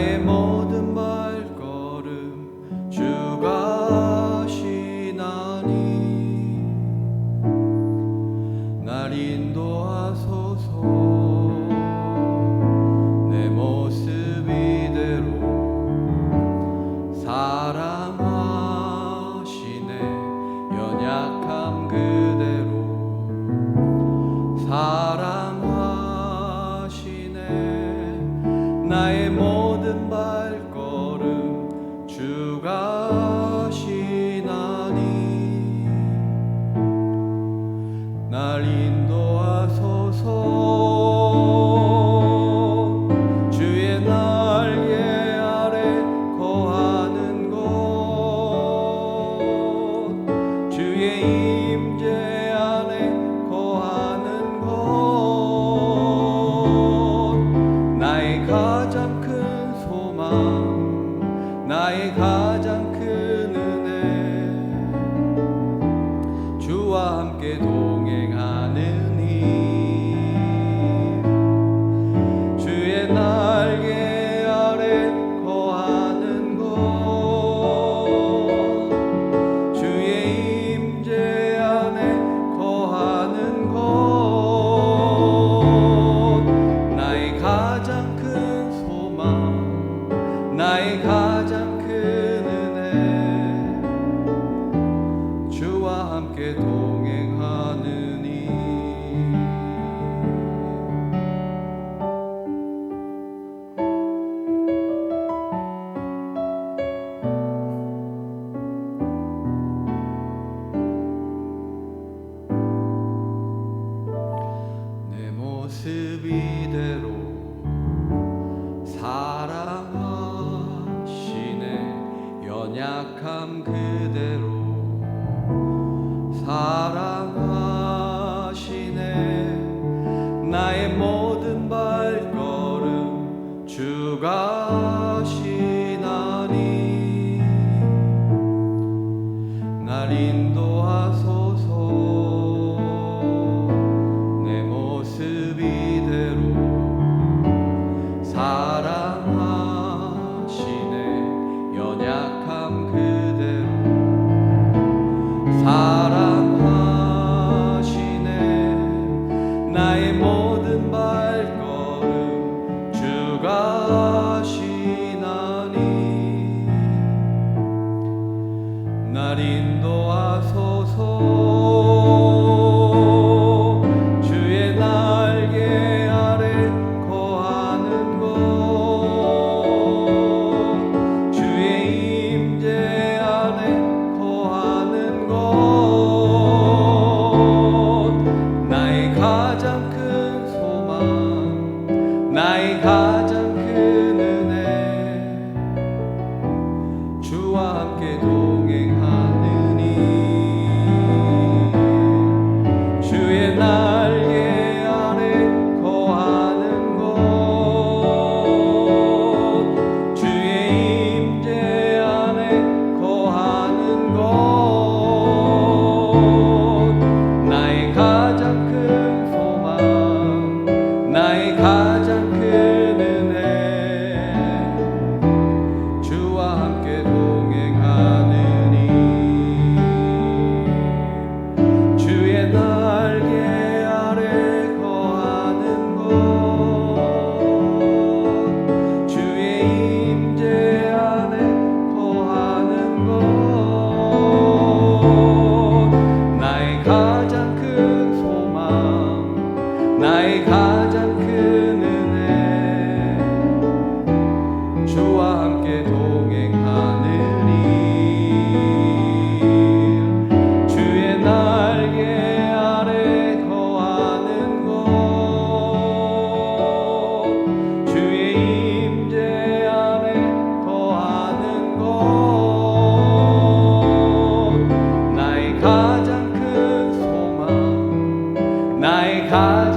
나의 모든 바 那一刻。 모습 이대로 사랑하시네. 연약함 그대로 사랑하시네. 나의 모든 발걸음 주가 high.